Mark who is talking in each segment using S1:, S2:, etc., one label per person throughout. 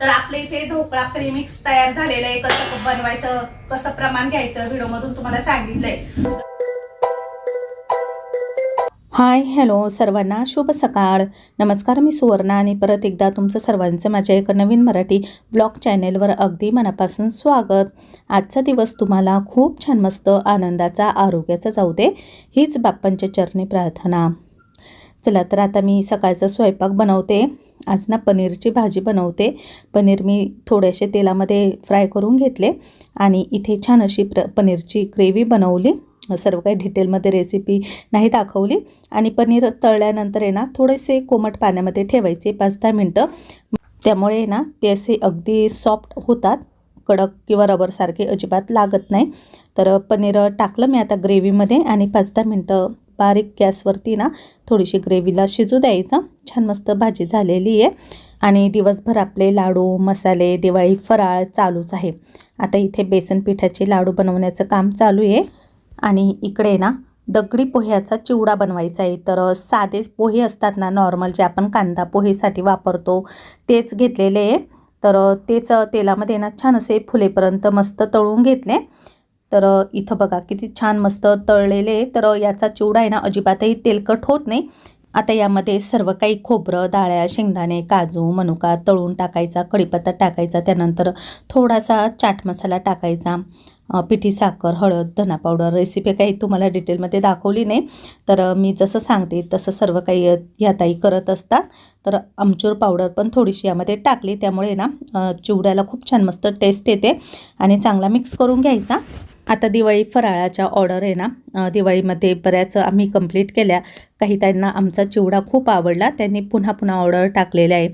S1: तर आपल्या इथे ढोकळा प्रेमिक्स तयार झालेलं आहे. कसं बनवायचं कसं प्रमाण घ्यायचं व्हिडिओ मधून तुम्हाला सांगितलंय.
S2: हाय हॅलो सर्वांना शुभ सकाळ. नमस्कार मी सुवर्णा आणि परत एकदा तुमचं सर्वांचं माझ्या एका नवीन मराठी ब्लॉग चॅनेलवर अगदी मनापासून स्वागत. आजचा दिवस तुम्हाला खूप छान मस्त आनंदाचा आरोग्याचा जाऊ दे. हीच बाप्पांच्या चरणी प्रार्थना. चला तर आता मी सकाळचा स्वयंपाक बनवते. आज ना पनीरची भाजी बनवते. पनीर मी थोडेसे तेलामध्ये फ्राय करून घेतले आणि इथे छान अशी प्र पनीरची ग्रेव्ही बनवली. सर्व काही डिटेलमध्ये रेसिपी नाही दाखवली. आणि पनीर तळल्यानंतर आहे ना थोडेसे कोमट पाण्यामध्ये ठेवायचे पाच दहा मिनटं. त्यामुळे ना ते असे अगदी सॉफ्ट होतात. कडक किंवा रबरसारखे अजिबात लागत नाही. तर पनीर टाकलं मी आता ग्रेव्हीमध्ये आणि पाच दहा मिनटं बारीक गॅसवरती ना थोडीशी ग्रेव्हीला शिजू द्यायचं. छान मस्त भाजी झालेली आहे. आणि दिवसभर आपले लाडू मसाले दिवाळी फराळ चालूच आहे. आता इथे बेसन पिठाचे लाडू बनवण्याचं काम चालू आहे. आणि इकडे ना दगडी पोह्याचा चिवडा बनवायचा आहे. तर साधे पोहे असतात ना नॉर्मल जे आपण कांदा पोहेसाठी वापरतो तेच घेतलेले आहे. तर तेच तेलामध्ये ना छान असे फुलेपर्यंत मस्त तळून घेतले. तर इथं बघा किती छान मस्त तळलेले तर याचा चिवडा आहे ना अजिबातही तेलकट होत नाही. आता यामध्ये सर्व काही खोबरं डाळ्या शेंगदाणे काजू मनुका तळून टाकायचा कढीपत्ता टाकायचा त्यानंतर थोडासा चाट मसाला टाकायचा पिठी साखर हळद धना पावडर रेसिपी काही तुम्हाला डिटेलमध्ये दाखवली नाही. तर मी जसं सांगते तसं सर्व काही अ, ह्या ताई करत असतात. तर आमचूर पावडर पण थोडीशी यामध्ये टाकली त्यामुळे ना चिवड्याला खूप छान मस्त टेस्ट येते आणि चांगला मिक्स करून घ्यायचा. आता दिवाळी फराळाच्या ऑर्डर आहे ना दिवाळीमध्ये बऱ्याच आम्ही कंप्लीट केल्या. काही त्यांना आमचा चिवडा खूप आवडला त्यांनी पुन्हा पुन्हा ऑर्डर टाकलेला आहे.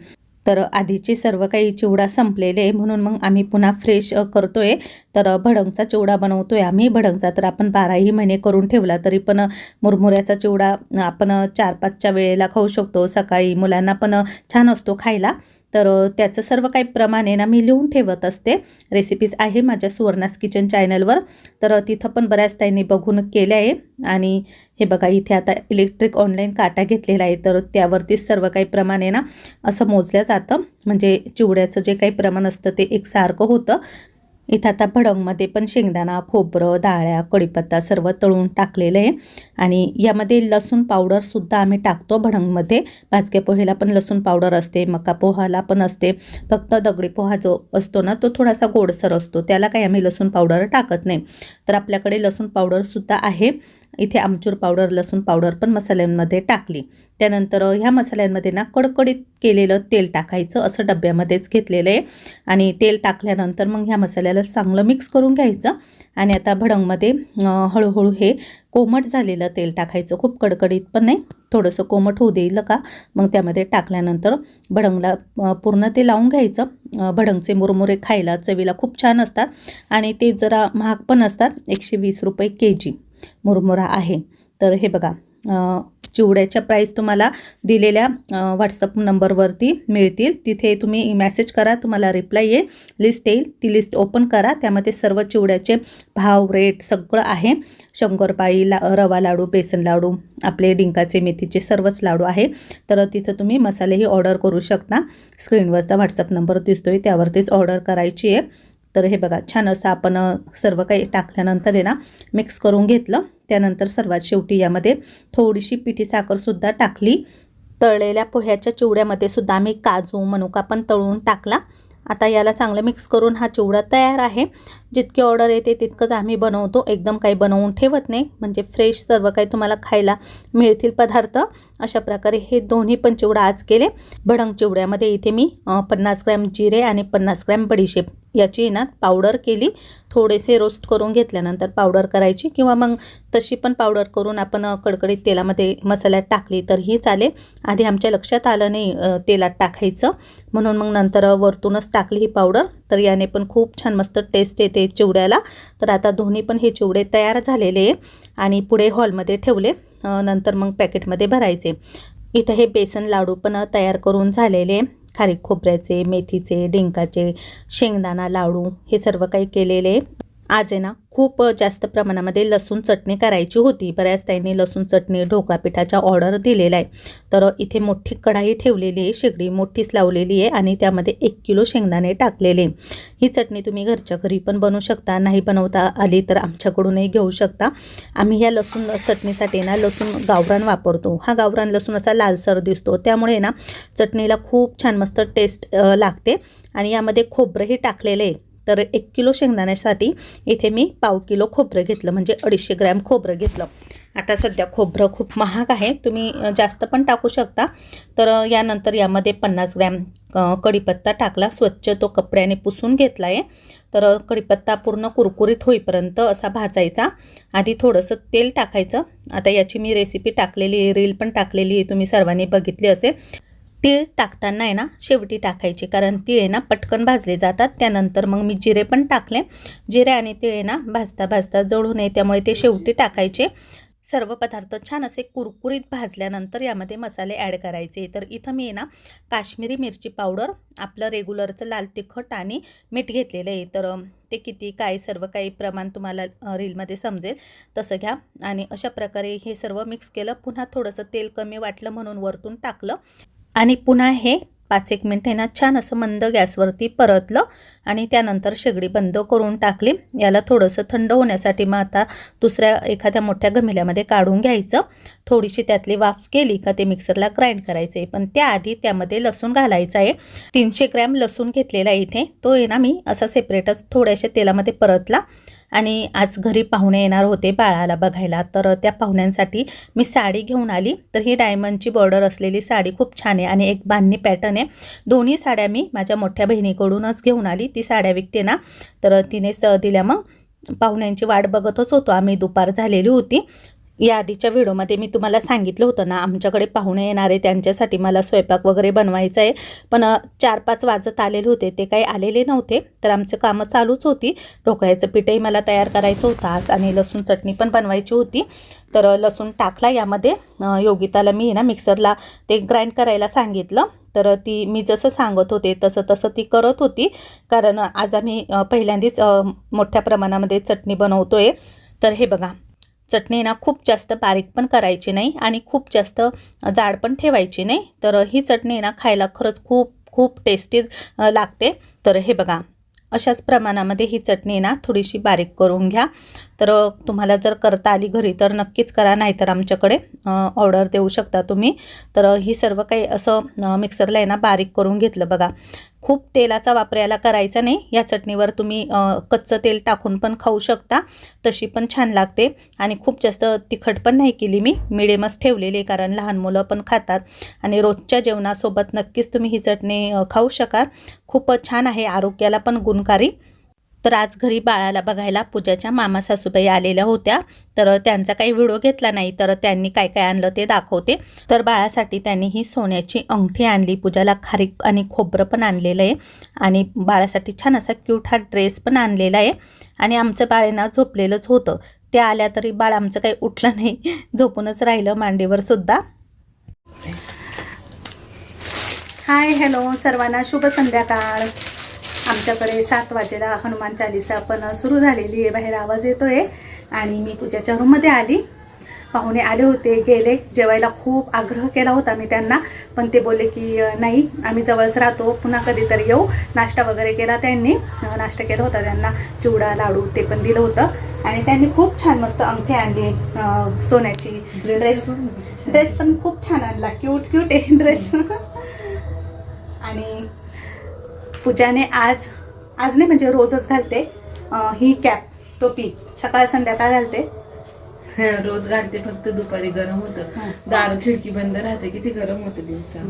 S2: तर आधीचे सर्व काही चिवडा संपलेले आहे म्हणून मग आम्ही पुन्हा फ्रेश करतोय. तर भडंगचा चिवडा बनवतोय आम्ही. भडंगचा तर आपण बाराही महिने करून ठेवला तरी पण मुरमुऱ्याचा चिवडा आपण चार पाचच्या वेळेला खाऊ शकतो. सकाळी मुलांना पण छान असतो खायला. तर त्याचं सर्व काही प्रमाण आहे ना मी लिहून ठेवत असते. रेसिपीज आहे माझ्या सुवर्णास किचन चॅनलवर. तर तिथं पण बऱ्याच त्यांनी बघून केल्या आहे. आणि हे बघा इथे आता इलेक्ट्रिक ऑनलाईन काटा घेतलेला आहे. तर त्यावरतीच सर्व काही प्रमाण आहे ना असं मोजलं जातं. म्हणजे चिवड्याचं जे काही प्रमाण असतं ते एकसारखं होतं. इथं आता भडंगमध्ये पण शेंगदाणा खोबरं डाळ्या कढीपत्ता सर्व तळून टाकलेलं आहे. आणि यामध्ये लसूण पावडरसुद्धा आम्ही टाकतो भडंगमध्ये. भाजके पोहेला पण लसूण पावडर असते मका पोहाला पण असते. फक्त दगडी पोहा जो असतो ना तो थोडासा गोडसर असतो. त्याला काही आम्ही लसूण पावडर टाकत नाही. तर आपल्याकडे लसूण पावडरसुद्धा आहे. इथे आमचूर पावडर लसूण पावडर पण मसाल्यांमध्ये टाकली. त्यानंतर ह्या मसाल्यांमध्ये ना कडकडीत केलेलं तेल टाकायचं असं डब्यामध्येच घेतलेलं आहे. आणि तेल टाकल्यानंतर मग ह्या मसाल्याला चांगलं मिक्स करून घ्यायचं. आणि आता भडंगमध्ये हळूहळू हे कोमट झालेलं तेल टाकायचं. खूप कडकडीत पण नाही थोडंसं कोमट होऊ देईल का? मग त्यामध्ये टाकल्यानंतर भडंगला पूर्ण ते लावून घ्यायचं. भडंगचे मुरमुरे खायला चवीला खूप छान असतात. आणि ते जरा महाग पण असतात एकशे वीस रुपये के जी मुरमुरा आहे. तर हे बघा चिवड्याच्या प्राईस तुम्हाला दिलेल्या व्हॉट्सअप नंबरवरती मिळतील. तिथे तुम्ही मॅसेज करा तुम्हाला रिप्लाय येईल. लिस्ट येईल. ती लिस्ट ओपन करा. त्यामध्ये सर्व चिवड्याचे भाव रेट सगळं आहे. शंकरपाळी ला रवा लाडू बेसन लाडू आपले डिंकाचे मेथीचे सर्वच लाडू आहे. तर तिथं तुम्ही मसालेही ऑर्डर करू शकता. स्क्रीनवरचा व्हॉट्सअप नंबर दिसतोय. त्यावरतीच ऑर्डर करायची आहे. तर हे बघा छान असं आपण सर्व काही टाकल्यानंतर आहे ना मिक्स करून घेतलं. त्यानंतर सर्वात शेवटी यामध्ये थोडीशी पिठी साखरसुद्धा टाकली. तळलेल्या पोह्याच्या चिवड्यामध्ये सुद्धा आम्ही काजू मनुका पण तळून टाकला. आता याला चांगलं मिक्स करून हा चिवडा तयार आहे. जितकी ऑर्डर येते तितकंच आम्ही बनवतो. एकदम काही बनवून ठेवत नाही. म्हणजे फ्रेश सर्व काही तुम्हाला खायला मिळतील पदार्थ. अशा प्रकारे हे दोन्ही पण चिवडा आज केले. भडंग चिवड्यामध्ये इथे मी पन्नास ग्रॅम जिरे आणि पन्नास ग्रॅम बडीशेप याची ना पावडर केली थोडेसे रोस्ट करून घेतल्यानंतर पावडर करायची किंवा मग तशी पण पावडर करून आपण कडकडीत तेलामध्ये मसाल्यात टाकली तर ही चालेल. आधी आमच्या लक्षात आलं नाही तेलात टाकायचं. म्हणून मग नंतर वरतूनच टाकली ही पावडर तर याने पण खूप छान मस्त टेस्ट येते चिवड्याला. तर आता दोन्ही पण हे चिवडे तयार झालेले आहे आणि पुढे हॉलमध्ये ठेवले. नंतर मग पॅकेटमध्ये भरायचे. इथं हे बेसन लाडू पण तयार करून झालेले खारीक खोबऱ्याचे मेथीचे डिंकाचे शेंगदाणा लाडू हे सर्व काही केलेले आज आहे ना खूप जास्त प्रमाणामध्ये लसूण चटणी करायची होती. बऱ्याच त्यांनी लसूण चटणी ढोकळा पिठाच्या ऑर्डर दिलेला आहे तर इथे मोठी कढाई ठेवलेली आहे शेगडी मोठीच लावलेली आहे आणि त्यामध्ये एक किलो शेंगदाणे टाकलेले ही चटणी तुम्ही घरच्या घरी पण बनवू शकता नाही बनवता आली तर आमच्याकडूनही घेऊ शकता. आम्ही ह्या लसूण चटणीसाठी ना लसूण गावरान वापरतो. हा गावरान लसूण असा लालसर दिसतो. त्यामुळे ना चटणीला खूप छान मस्त टेस्ट लागते. आणि यामध्ये खोबरंही टाकलेलं आहे. तर एक किलो शेंगदाण्यासाठी इथे मी पाव किलो खोबरं घेतलं म्हणजे अडीचशे ग्रॅम खोबरं घेतलं. आता सध्या खोबरं खूप महाग आहे तुम्ही जास्त पण टाकू शकता. तर यानंतर यामध्ये पन्नास ग्रॅम कडीपत्ता कढीपत्ता टाकला स्वच्छ तो कपड्याने पुसून घेतला आहे तर कढीपत्ता पूर्ण कुरकुरीत होईपर्यंत असा भाजायचा. आधी थोडंसं तेल टाकायचं. आता याची मी रेसिपी टाकलेली आहे रील पण टाकलेली आहे तुम्ही सर्वांनी बघितली असेल. तीळ टाकताना आहे ना शेवटी टाकायचे. कारण तीळ आहे ना पटकन भाजले जातात. त्यानंतर मग मी जिरे पण टाकले. जिरे आणि तीळ आहे ना भाजता भाजता जळू नये त्यामुळे ते शेवटी टाकायचे. सर्व पदार्थ छान असे कुरकुरीत भाजल्यानंतर यामध्ये मसाले ॲड करायचे. तर इथं मी आहे ना काश्मीरी मिरची पावडर आपलं रेग्युलरचं लाल तिखट आणि मीठ घेतलेलं आहे. तर ते किती काय सर्व काही प्रमाण तुम्हाला रीलमध्ये समजेल. तसं घ्या. आणि अशा प्रकारे हे सर्व मिक्स केलं. पुन्हा थोडंसं तेल कमी वाटलं म्हणून वरतून टाकलं. आणि पुन्हा हे पाच एक मिनट आहे ना छान असं मंद गॅसवरती परतलं आणि त्यानंतर शेगडी बंद करून टाकली. याला थोडंसं थंड होण्यासाठी मग आता दुसऱ्या एखाद्या मोठ्या गमिल्यामध्ये काढून घ्यायचं. थोडीशी त्यातली वाफ केली का ते मिक्सरला ग्राइंड करायचं आहे. पण त्याआधी त्यामध्ये लसूण घालायचं आहे. तीनशे ग्रॅम लसूण घेतलेला आहे इथे. तो आहे ना मी असा सेपरेटच थोड्याशा तेलामध्ये परतला. आणि आज घरी पाहुणे येणार होते बाळाला बघायला. तर त्या पाहुण्यांसाठी मी साडी घेऊन आली. तर ही डायमंडची बॉर्डर असलेली साडी खूप छान आहे आणि एक बांधणी पॅटर्न आहे. दोन्ही साड्या मी माझ्या मोठ्या बहिणीकडूनच घेऊन आली. ती साड्या विकते ना. तर तिनेच दिल्या. मग पाहुण्यांची वाट बघतच होतो. आम्ही दुपार झालेली होती. या आधीच्या व्हिडिओमध्ये मी तुम्हाला सांगितलं होतं ना आमच्याकडे पाहुणे येणारे त्यांच्यासाठी मला स्वयंपाक वगैरे बनवायचा आहे. पण चार पाच वाजत आलेले होते ते काही आलेले नव्हते. तर आमचं कामं चालूच होती. ढोकळ्याचं पीठही मला तयार करायचं होतं आज आणि लसूण चटणी पण बनवायची होती. तर लसूण टाकला यामध्ये. योगिताला मी ना मिक्सरला ते ग्राइंड करायला सांगितलं. तर ती मी जसं सांगत होते तसं तसं ती करत होती. कारण आज आम्ही पहिल्यांदाच मोठ्या प्रमाणामध्ये चटणी बनवतोय. तर हे बघा चटणी ना खूप जास्त बारीक पण करायची नाही आणि खूप जास्त जाड पण ठेवायची नाही. तर ही चटणी ना खायला खरंच खूप खूप टेस्टी लागते. तर हे बघा अशाच प्रमाणामध्ये ही चटणी ना थोडीशी बारीक करून घ्या. तर तुम्हाला जर करता आली घरी तर नक्कीच करा नाहीतर आमच्याकडे ऑर्डर देऊ शकता तुम्ही. तर ही सर्व काही असं मिक्सरला आहे ना बारीक करून घेतलं बघा. खूप तेलाचा वापर याला करायचा नाही. या चटणीवर तुम्ही कच्चं तेल टाकून पण खाऊ शकता. तशी पण छान लागते. आणि खूप जास्त तिखट पण नाही केली मी. मिडियमच ठेवलेली आहे, कारण लहान मुलं पण खातात. आणि रोजच्या जेवणासोबत नक्कीच तुम्ही ही चटणी खाऊ शकाल. खूपच छान आहे आरोग्याला पण गुणकारी. तर आज घरी बाळाला बघायला पूजाच्या मामा सासूबाई आलेल्या होत्या. तर त्यांचा काही व्हिडिओ घेतला नाही तर त्यांनी काय काय आणलं ते दाखवते. तर बाळासाठी त्यांनी ही सोन्याची अंगठी आणली पूजाला खारीक आणि खोबरं पण आणलेलं आहे. आणि बाळासाठी छान असा क्यूट हा ड्रेस पण आणलेला आहे. आणि आमचं बाळ झोपलेलंच होतं. ते आल्या तरी बाळ आमचं काही उठलं नाही झोपूनच राहिलं मांडीवर सुद्धा. हाय हॅलो सर्वांना शुभ संध्याकाळ. आमच्याकडे सात वाजेला हनुमान चालिसा पण सुरू झालेली आहे. बाहेर आवाज येतोय. आणि मी पूजाच्या रूममध्ये आली. पाहुणे आले होते गेले. जेवायला खूप आग्रह केला होता मी त्यांना. पण ते बोलले की नाही आम्ही जवळच राहतो. पुन्हा कधीतरी येऊ. नाश्ता वगैरे केला त्यांनी. नाश्ता केला होता त्यांना. चिवडा लाडू ते पण दिलं होतं. आणि त्यांनी खूप छान मस्त अंगठी आणली. सोन्याची ड्रेस ड्रेस पण खूप छान आणला. क्यूट क्यूट आहे ड्रेस आणि पूजाने आज आज नाही म्हणजे रोजच घालते. ही कॅप टोपी सकाळ संध्याकाळ घालते.
S3: हा, रोज घालते फक्त दुपारी गरम होतं. दार खिडकी बंद राहते किती गरम होतं दिवसा.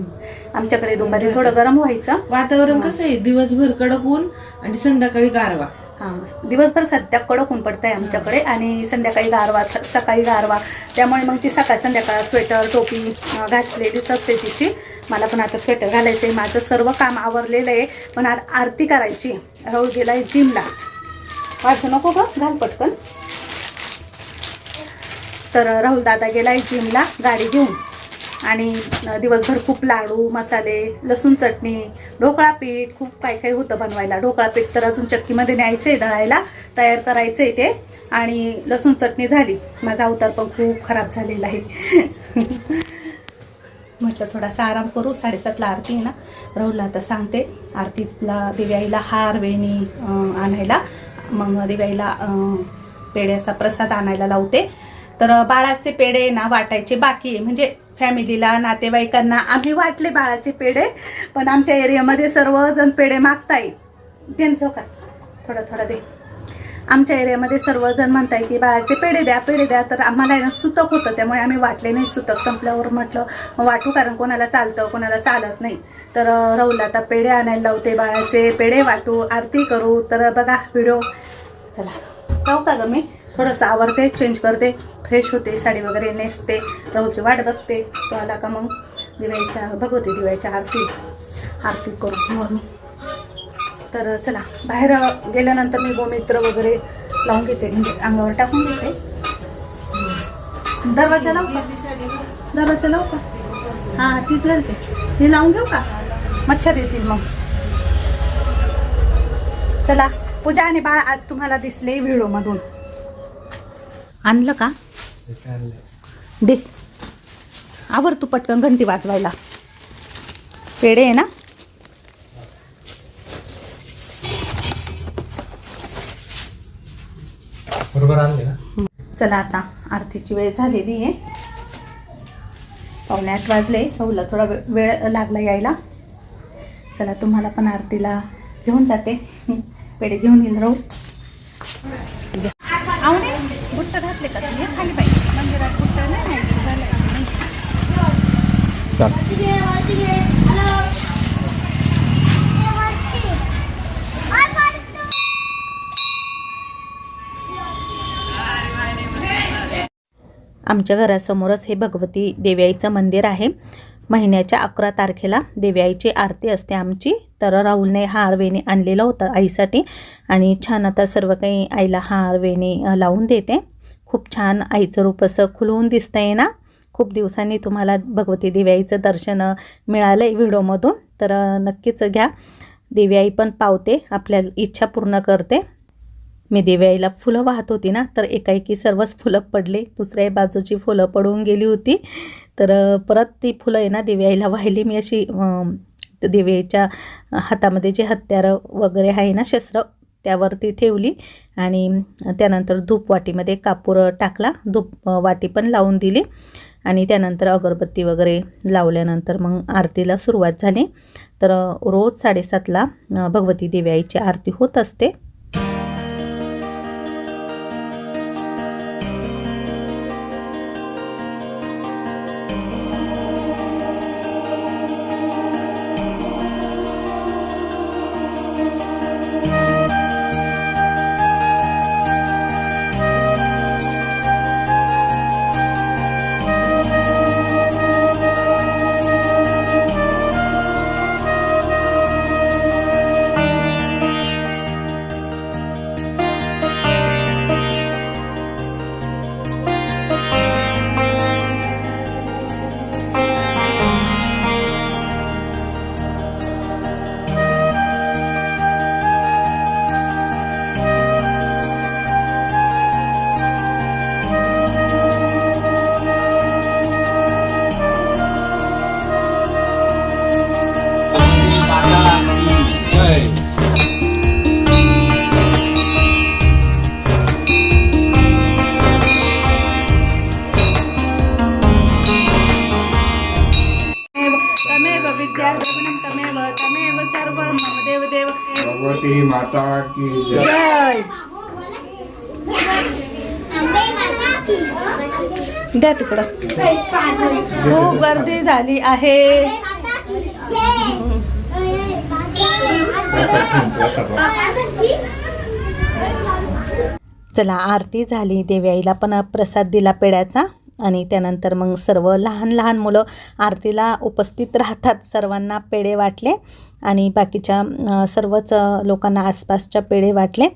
S1: आमच्याकडे दुपारी थोडं गरम व्हायचं.
S3: वातावरण कसं आहे? दिवसभर कडक ऊन आणि संध्याकाळी गारवा.
S1: हा. दिवसभर सध्या कडक ऊन पडतंय आमच्याकडे आणि संध्याकाळी गारवा सकाळी गारवा. त्यामुळे मग ती सकाळ संध्याकाळ स्वेटर टोपी घातलेलीच असते तिची मला पण आता स्वेटर घालायचं आहे माझं सर्व काम आवरलेलं आहे. पण आज आरती करायची. राहुल गेलाय जिमला वाजू नको ग घाल पटकन. तर राहुल दादा गेलाय जिमला गाडी घेऊन. आणि दिवसभर खूप लाडू मसाले लसूण चटणी ढोकळा पीठ खूप काय काय होतं बनवायला. ढोकळा पीठ तर अजून चक्कीमध्ये न्यायचं आहे दळायला तयार करायचं आहे ते. आणि लसूण चटणी झाली. माझा अवतार पण खूप खराब झालेला आहे. म्हटलं थोडासा आराम करू साडेसातला आरती आहे ना. राहुलला आता सांगते. आरतीला दिव्याईला हार वेणी आणायला. मग दिव्याईला पेड्याचा प्रसाद आणायला लावते. तर बाळाचे पेढे ना वाटायचे बाकी आहे. म्हणजे फॅमिलीला नातेवाईकांना आम्ही वाटले बाळाचे पेढे पण आमच्या एरियामध्ये सर्वजण पेढे मागताय. त्यांचं का? थोडा थोडा दे. आमच्या एरियामध्ये सर्वजण म्हणताय की बाळाचे पेढे द्या पेढे द्या. तर आम्हाला आहे ना सुतक होतं त्यामुळे आम्ही वाटले नाही सुतक. संपल्यावर म्हटलं वाटू कारण कोणाला चालतं कोणाला चालत नाही. तर राहुल आता पेढे आणायला लावते बाळाचे पेढे वाटू आरती करू. तर बघा व्हिडिओ चला. जाऊ का ग मी? थोडंसं आवरते चेंज करते फ्रेश होते साडी वगैरे नेसते राहुलची वाट बघते. तो आला का मग? दिवाळीच्या बघवते दिवाळीच्या आरती. आरती करू मग मी तर चला बाहेर गेल्यानंतर मी गोमित्र वगैरे लावून घेते. म्हणजे अंगावर टाकून घेते. दरवाजा लावू का? दरवाजा लावू का? हां तीच घालते हे लावून घेऊ का? मच्छर येतील मग. चला पूजा आणि बाळ आज तुम्हाला दिसले व्हिडिओमधून. आणलं का? दे. आवर तू पटकन घंटी वाजवायला. पेढे आहे ना?
S4: बरोबर आणले ना
S1: चला आता आरतीची वेळ झालेली आहे. पावणे आठ वाजले. राहुलला थोडा वेळ लागला यायला. चला तुम्हाला पण आरतीला घेऊन जाते. पेढे घेऊन येईल राहू आवणे बुट्ट घातले का तुम्ही? खाली पाहिजे. मंदिरात बुट्ट नाही झालं
S4: चाल
S2: आमच्या घरासमोरच हे भगवती देव्याईचं मंदिर आहे. महिन्याच्या अकरा तारखेला देव्याईची आरती असते आमची. तर राहुलने हार वेणी आणलेलं होतं आईसाठी आणि छान आता सर्व काही आईला हार वेणी लावून देते. खूप छान आईचं रूप असं खुलवून दिसतं आहे ना. खूप दिवसांनी तुम्हाला भगवती देव्याईचं दर्शन मिळालं आहे व्हिडिओमधून. तर नक्कीच घ्या. देव्याई पण पावते आपल्या इच्छा पूर्ण करते. मी दिव्याईला फुलं वाहत होती ना तर एकाएकी सर्वच फुलं पडले. दुसऱ्या बाजूची फुलं पडून गेली होती. तर परत ती फुलं आहे ना दिव्याईला वाहिली. मी अशी अम, हातामध्ये जे हत्यारं वगैरे आहे ना शस्त्र त्यावरती ठेवली आणि त्यानंतर धूप वाटीमध्ये कापूर टाकला. धूप वाटी पण लावून दिली आणि त्यानंतर अगरबत्ती वगैरे लावल्यानंतर मग आरतीला सुरुवात झाली. तर रोज साडेसातला भगवती भगवती देव्याईची आरती होत असते.
S1: तमेव विद्या द्रविणं तमेव तमेव सर्व. मम देव देव.
S4: भगवती माता की जय.
S1: द्या तिकडं. खूप गर्दी झाली आहे.
S2: चला आरती झाली देव्याईला पण प्रसाद दिला पेड्याचा आणि त्यानंतर मग सर्व लहान लहान मुलं आरतीला उपस्थित राहतात सर्वांना पेढे वाटले आणि बाकीच्या सर्वच लोकांना आसपासच्या पेढे वाटले.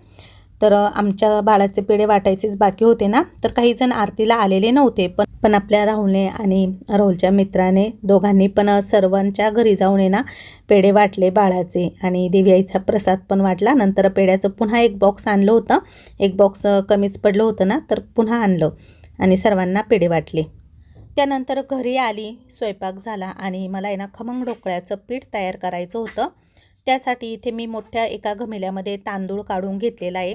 S2: तर आमच्या बाळाचे पेढे वाटायचेच बाकी होते ना? तर काही जण आरतीला आलेले नव्हते पण पण आपल्या राहुलने आणि राहुलच्या मित्राने दोघांनी पण सर्वांच्या घरी जाऊन ये ना पेढे वाटले बाळाचे आणि देवीआईचा प्रसाद पण वाटला. नंतर पेढ्याचं पुन्हा एक बॉक्स आणलं होतं. एक बॉक्स कमीच पडलं होतं ना तर पुन्हा आणलं. आणि सर्वांना पेढे वाटले. त्यानंतर घरी आली स्वयंपाक झाला आणि मला आहे ना खमंग ढोकळ्याचं पीठ तयार करायचं होतं. त्यासाठी इथे मी मोठ्या एका घमेल्यामध्ये तांदूळ काढून घेतलेला आहे.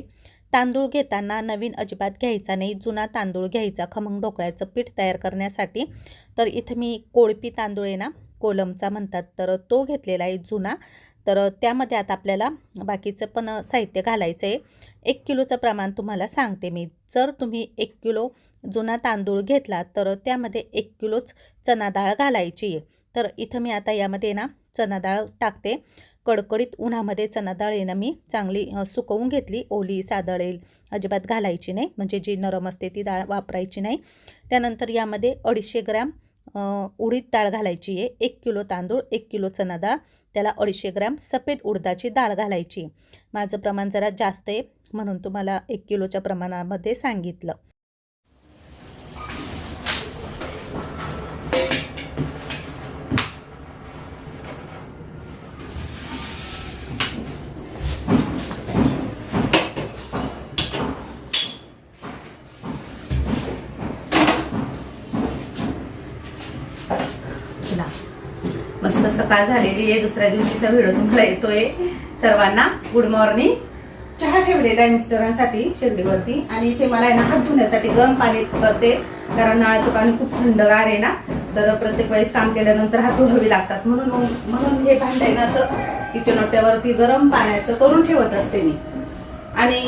S2: तांदूळ घेताना नवीन अजिबात घ्यायचा नाही जुना तांदूळ घ्यायचा खमंग ढोकळ्याचं पीठ तयार करण्यासाठी. तर इथं मी कोळपी तांदूळ आहे ना कोलमचा म्हणतात तर तो घेतलेला आहे जुना. तर त्यामध्ये आता आपल्याला बाकीचं पण साहित्य घालायचं आहे. एक किलोचं प्रमाण तुम्हाला सांगते मी. जर तुम्ही एक किलो जुना तांदूळ घेतला तर त्यामध्ये एक किलोच चना डाळ घालायची. आहे तर इथं मी आता यामध्ये ना चना डाळ टाकते. कडकडीत उन्हामध्ये चना डाळ आहे ना मी चांगली सुकवून घेतली. ओली सादळेल अजिबात घालायची नाही. म्हणजे जी नरम असते ती डाळ वापरायची नाही. त्यानंतर यामध्ये अडीचशे ग्रॅम उडीद डाळ घालायची आहे. एक किलो तांदूळ एक किलो चना डाळ. त्याला अडीचशे ग्रॅम सफेद उडदाची डाळ घालायची. माझं प्रमाण जरा जास्त आहे म्हणून तुम्हाला एक किलोच्या प्रमाणामध्ये सांगितलं
S1: चला मस्त सकाळ झालेली आहे. दुसऱ्या दिवशीचा व्हिडिओ तुम्हाला येतोय. सर्वांना गुड मॉर्निंग चहा ठेवलेला आहे मिस्टरांसाठी शेगडीवरती आणि इथे मला आहे ना हात धुण्यासाठी गरम पाणी करते. कारण नळाचं पाणी खूप थंडगार आहे ना. तर प्रत्येक वेळेस काम केल्यानंतर हात धुवावे लागतात. म्हणून मग- म्हणून हे भांड आहे ना असं किचन ओट्यावरती गरम पाण्याचं करून ठेवत असते मी. आणि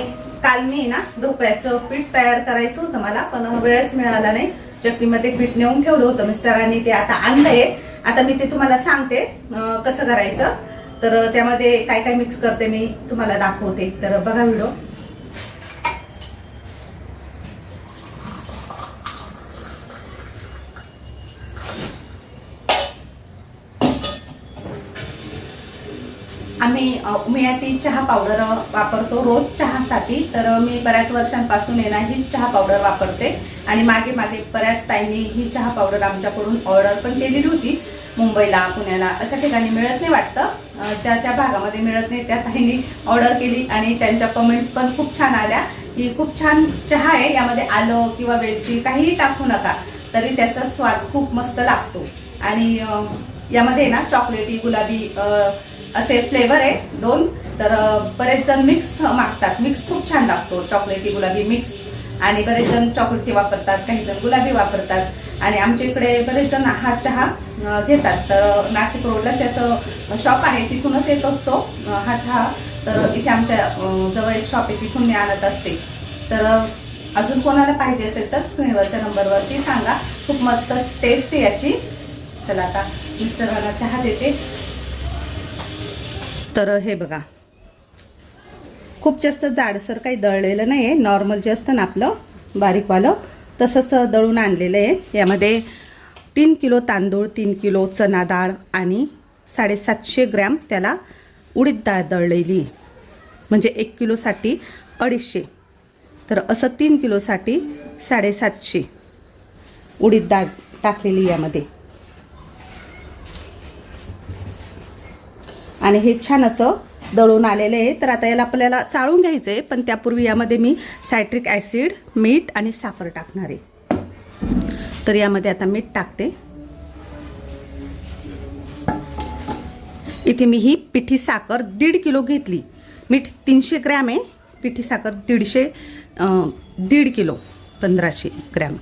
S1: काल मी ना ढोकळ्याचं पीठ तयार करायचं होतं मला पण वेळच मिळाला नाही. चक्कीमध्ये पीठ नेऊन ठेवलं होतं मिस्टरांनी. ते आता आणलंय. आता मी ते तुम्हाला सांगते कसं करायचं. तर त्यामध्ये काय काय मिक्स करते मी तुम्हाला दाखवते. तर बघा व्हिडिओ आम्ही अ, चहा पावडर वापरतो रोज चहासाठी. तर मी बऱ्याच वर्षांपासून येणार ही चहा पावडर वापरते. आणि मागे मागे बऱ्याच ताईंनी ही चहा पावडर आमच्याकडून ऑर्डर पण केलेली होती. मुंबईला पुण्याला अशा ठिकाणी मिळत नाही वाटतं. ज्या ज्या भागामध्ये मिळत नाही त्या ताईंनी ऑर्डर केली आणि त्यांच्या कमेंट्स पण खूप छान आल्या. की खूप छान चहा आहे यामध्ये आलं किंवा वेलची काहीही टाकू नका तरी त्याचा स्वाद खूप मस्त लागतो. आणि यामध्ये ना चॉकलेटी गुलाबी असे फ्लेवर आहे दोन. तर बरेच जण मिक्स मागतात. मिक्स खूप छान लागतो. चॉकलेटी गुलाबी मिक्स आणि बरेच जण चॉकलेटी वापरतात काही जण गुलाबी वापरतात. आणि आमच्या इकडे बरेच जण हा चहा. घेतात. तर नाशिक रोडलाच याचं शॉप आहे. तिथूनच येत असतो हा चहा. तर इथे आमच्या जवळ एक शॉप आहे. तिथून मी आणत असते. तर अजून कोणाला पाहिजे असेल तर स्क्रीनवरच्या नंबरवरती सांगा. खूप मस्त टेस्ट आहे याची. चला आता मिस्टरांना चहा देते. तर हे बघा. खूप जास्त जाडसर काही दळलेलं नाही आहे नॉर्मल जे असतं ना आपलं बारीकवालं तसंच दळून आणलेलं आहे. यामध्ये तीन किलो तांदूळ तीन किलो चना डाळ आणि साडेसातशे ग्रॅम त्याला उडीद डाळ दळलेली. म्हणजे एक किलोसाठी अडीचशे. तर असं तीन किलोसाठी साडेसातशे उडीद डाळ टाकलेली यामध्ये. आणि हे छान असं दळून आलेलं आहे. तर आता याला आपल्याला चाळून घ्यायचं आहे पण त्यापूर्वी यामध्ये मी सायट्रिक ॲसिड मीठ आणि साखर टाकणार आहे. तर यामध्ये आता मीठ टाकते. इथे मी ही पिठी साखर दीड किलो घेतली. मीठ तीनशे ग्रॅम आहे. पिठी साखर दीडशे दीड किलो पंधराशे ग्रॅम.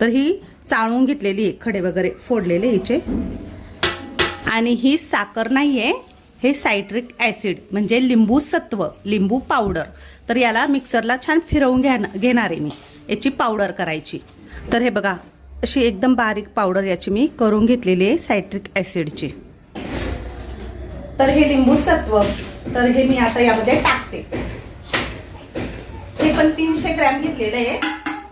S1: तर ही चाळून घेतलेली आहे. खडे वगैरे फोडलेले हिचे. आणि ही साखर नाही आहे हे सायट्रिक ॲसिड म्हणजे लिंबू सत्व लिंबू पावडर. तर याला मिक्सरला छान फिरवून घ्या घेणार आहे मी. याची पावडर करायची. तर हे बघा अशी एकदम बारीक पावडर याची मी करून घेतलेली आहे सायट्रिक ॲसिडची. तर हे लिंबू सत्व तर हे मी आता यामध्ये टाकते. हे पण तीनशे ग्रॅम घेतलेलं आहे.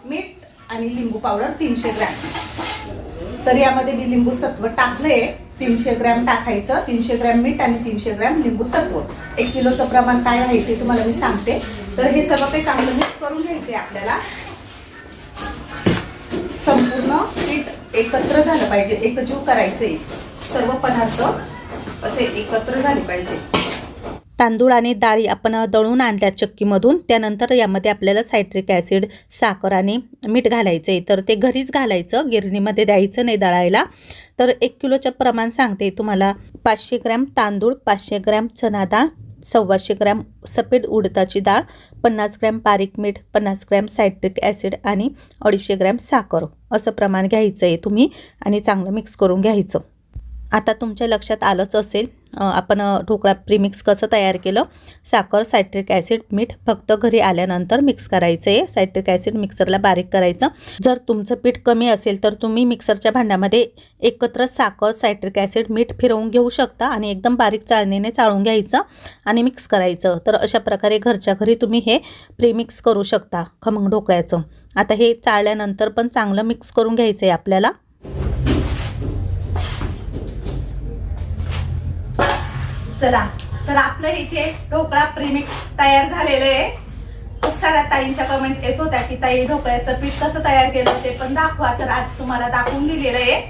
S1: मीठ आणि लिंबू पावडर तीनशे ग्रॅम. तर यामध्ये मी लिंबू सत्व टाकलंय. तीनशे ग्रॅम टाकायचं तीनशे ग्रॅम मीठ आणि तीनशे ग्रॅम लिंबू सत्व. एक किलोचं प्रमाण काय आहे ते तुम्हाला मी सांगते. तर हे सर्व काही चांगलं मिक्स करून घ्यायचे आपल्याला. संपूर्ण पीठ एकत्र झालं पाहिजे एकजीव करायचे. सर्व पदार्थ असे एकत्र झाले पाहिजे.
S2: तांदूळ आणि डाळी आपण दळून आणल्या चक्कीमधून त्यानंतर यामध्ये आपल्याला सायट्रिक ॲसिड साखर आणि मीठ घालायचं. आहे तर ते घरीच घालायचं गिरणीमध्ये द्यायचं नाही दळायला. तर एक किलोचं प्रमाण सांगते तुम्हाला. पाचशे ग्रॅम तांदूळ पाचशे ग्रॅम चना डाळ सव्वाशे ग्रॅम सफेद उडताची डाळ पन्नास ग्रॅम बारीक मीठ पन्नास ग्रॅम सायट्रिक ॲसिड आणि अडीचशे ग्रॅम साखर. असं प्रमाण घ्यायचं आहे तुम्ही आणि चांगलं मिक्स करून घ्यायचं. आता तुमच्या लक्षात आलंच असेल आपण ढोकळा प्रीमिक्स कसं तयार केलं? साखर सायट्रिक ॲसिड मीठ फक्त घरी आल्यानंतर मिक्स करायचं आहे सायट्रिक ॲसिड मिक्सरला बारीक करायचं. जर तुमचं पीठ कमी असेल तर तुम्ही मिक्सरच्या भांड्यामध्ये एकत्र साखर सायट्रिक ॲसिड मीठ फिरवून घेऊ शकता आणि एकदम बारीक चाळणीने चाळून घ्यायचं आणि मिक्स करायचं. तर अशा प्रकारे घरच्या घरी तुम्ही हे प्रीमिक्स करू शकता खमंग ढोकळ्याचं. आता हे चाळल्यानंतर पण चांगलं मिक्स करून घ्यायचं आहे आपल्याला.
S1: चला. तर आपलं इथे ढोकळा प्रीमिक्स तयार झालेलं आहे. खूप साऱ्या ताईंच्या कमेंट येत होत्या की ताई ढोकळ्याचं पीठ कसं तयार केलं ते पण दाखवा. तर आज तुम्हाला दाखवून दिलेलं आहे.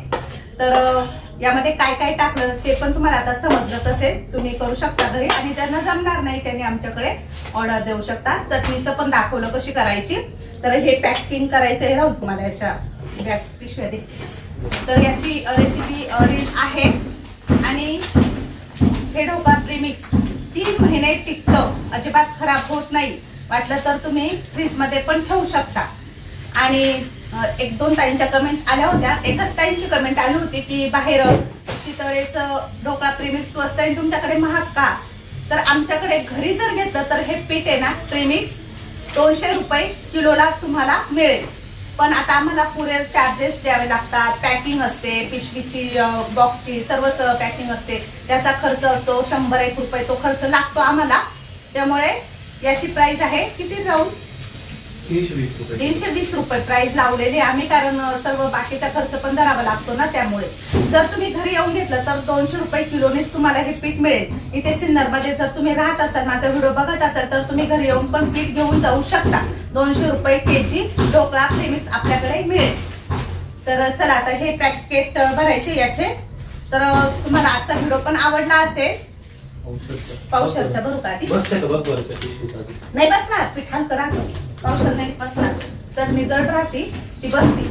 S1: तर यामध्ये काय काय टाकलं ते पण तुम्हाला आता समजलंच असेल. तुम्ही करू शकता घरी आणि ज्यांना जमणार नाही त्यांनी आमच्याकडे ऑर्डर देऊ शकता. चटणीचं पण दाखवलं कशी करायची. तर हे पॅकिंग करायचं आहे. राहून तुम्हाला याच्या बॅग पिशव्या दे तर याची रेसिपी रील आहे. आणि हे ढोका प्रीमिक्स तीन महिने टिकतं. अजिबात खराब होत नाही. वाटलं तर तुम्ही फ्रीजमध्ये पण ठेवू शकता. आणि एक दोन ताईंच्या कमेंट आल्या होत्या. एकच ताईंची कमेंट आली होती की बाहेर शितळेचं ढोकळा प्रेमिक्स स्वस्त आहे तुमच्याकडे महाग का? तर आमच्याकडे घरी जर घेतलं तर हे पीठ आहे ना प्रेमिक्स दोनशे रुपये किलोला तुम्हाला मिळेल. पण आता आम्हाला कुरिअर चार्जेस द्यावे लागतात पॅकिंग असते पिशवीची बॉक्सची सर्वच पॅकिंग असते. त्याचा खर्च असतो शंभर एक रुपये तो खर्च लागतो आम्हाला. त्यामुळे याची प्राइस आहे किती? राहून
S4: तीनशे वीस रुपये.
S1: तीनशे वीस रुपये प्राइस लावलेली आम्ही कारण सर्व बाकीचा खर्च पण धरावा लागतो ना त्यामुळे. जर तुम्ही घरी येऊन घेतलं तर दोनशे रुपये किलोनेच तुम्हाला हे पीठ मिळेल. इथे सिन्नरमध्ये जर तुम्ही राहत असाल माझा व्हिडिओ बघत असाल तर तुम्ही घरी येऊन पण पीठ घेऊन जाऊ शकता. दोनशे रुपये के जी ढोकळा प्रेमिक्स आपल्याकडे मिळेल. तर चला आता हे पॅकेट भरायचे याचे. तर तुम्हाला आजचा व्हिडिओ पण आवडला असेल पावशरच्या भरू का आधी? नाही बसणार पीठ हलकं राहतं. पावसाळ्यात नाही बसणार. चटणी जड राहते ती बसते.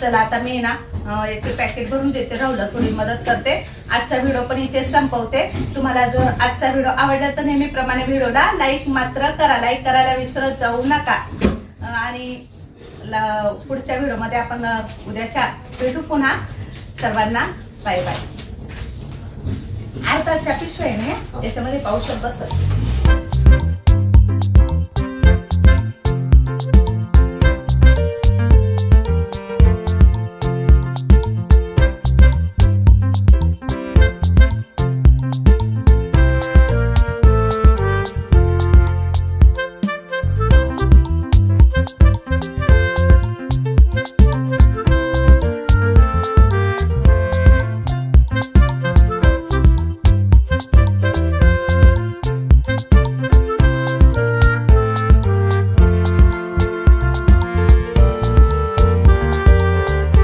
S1: चला आता मी ना याचे पॅकेट भरून देते राहुलला थोडी मदत करते. आजचा व्हिडिओ पण इथे संपवते. तुम्हाला जर आजचा व्हिडिओ आवडला तर नेहमीप्रमाणे व्हिडिओला लाईक मात्र करा. लाईक करायला विसरत जाऊ नका. आणि पुढच्या व्हिडिओमध्ये आपण उद्याच्या भेटू पुन्हा. सर्वांना बाय बाय अर्धाच्या पिशव्या आहे ना याच्यामध्ये पाऊस बसत